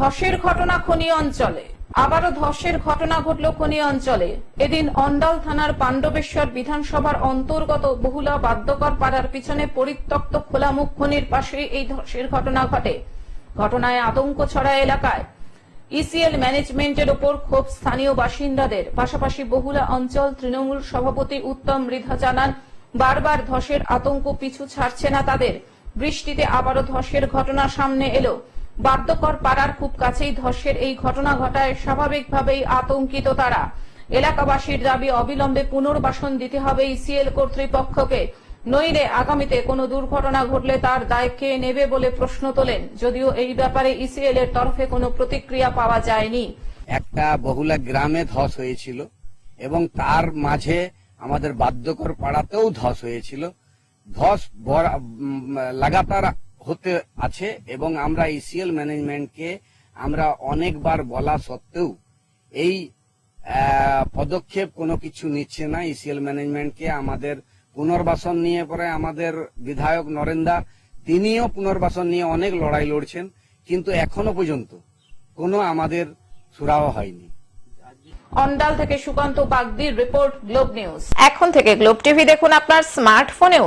ধসের ঘটনা খনি অঞ্চলে। আবারও ধসের ঘটনা ঘটল খনি অঞ্চলে। এদিন অন্ডাল থানার পাণ্ডবেশ্বর বিধানসভার অন্তর্গত বহুলা বাদ্যকর পাড়ার পিছনে পরিত্যক্ত খোলামুখ খনির পাশে এই ধসের ঘটনা ঘটে। ঘটনায় আতঙ্ক ছড়া এলাকায়। ইসিএল ম্যানেজমেন্টের ওপর ক্ষোভ স্থানীয় বাসিন্দাদের। পাশাপাশি বহুলা অঞ্চল তৃণমূল সভাপতি উত্তম মৃধা জানান, বারবার ধসের আতঙ্ক পিছু ছাড়ছে না তাদের। বৃষ্টিতে আবারও ধসের ঘটনা সামনে এলো। বাদ্যকর পাড়ার খুব কাছেই ধসের এই ঘটনা ঘটায় স্বাভাবিকভাবেই আতঙ্কিত তারা। এলাকাবাসীর দাবি, অবিলম্বে পুনর্বাসন দিতে হবে ইসিএল কর্তৃপক্ষকে। নইলে আগামীতে কোনো দুর্ঘটনা ঘটলে তার দায় কে নেবে বলে প্রশ্ন তোলেন। যদিও এই ব্যাপারে ইসিএল এর তরফে কোনো প্রতিক্রিয়া পাওয়া যায়নি। একটা বহুলা গ্রামে ধস হয়েছিল এবং তার মাঝে আমাদের বাদ্যকর পাড়াতেও ধস হয়েছিল। ধস লাগাতার হতে আছে এবং আমরা ইসিএল ম্যানেজমেন্টকে আমরা অনেকবার বলা সত্ত্বেও এই আহ, পদক্ষেপ কোনো কিছু নিচ্ছে না। ইসিএল ম্যানেজমেন্টকে আমাদের পুনর্বাসন নিয়ে পরে আমাদের বিধায়ক নরেন্দা তিনিও পুনর্বাসন নিয়ে অনেক লড়াই লড়ছেন কিন্তু এখনও পর্যন্ত কোনো আমাদের সুরাহ হয়নি। অন্ডাল থেকে সুকান্ত বাগদির রিপোর্ট গ্লোব নিউজ। এখন থেকে গ্লোব টিভি দেখুন আপনার স্মার্টফোনেও।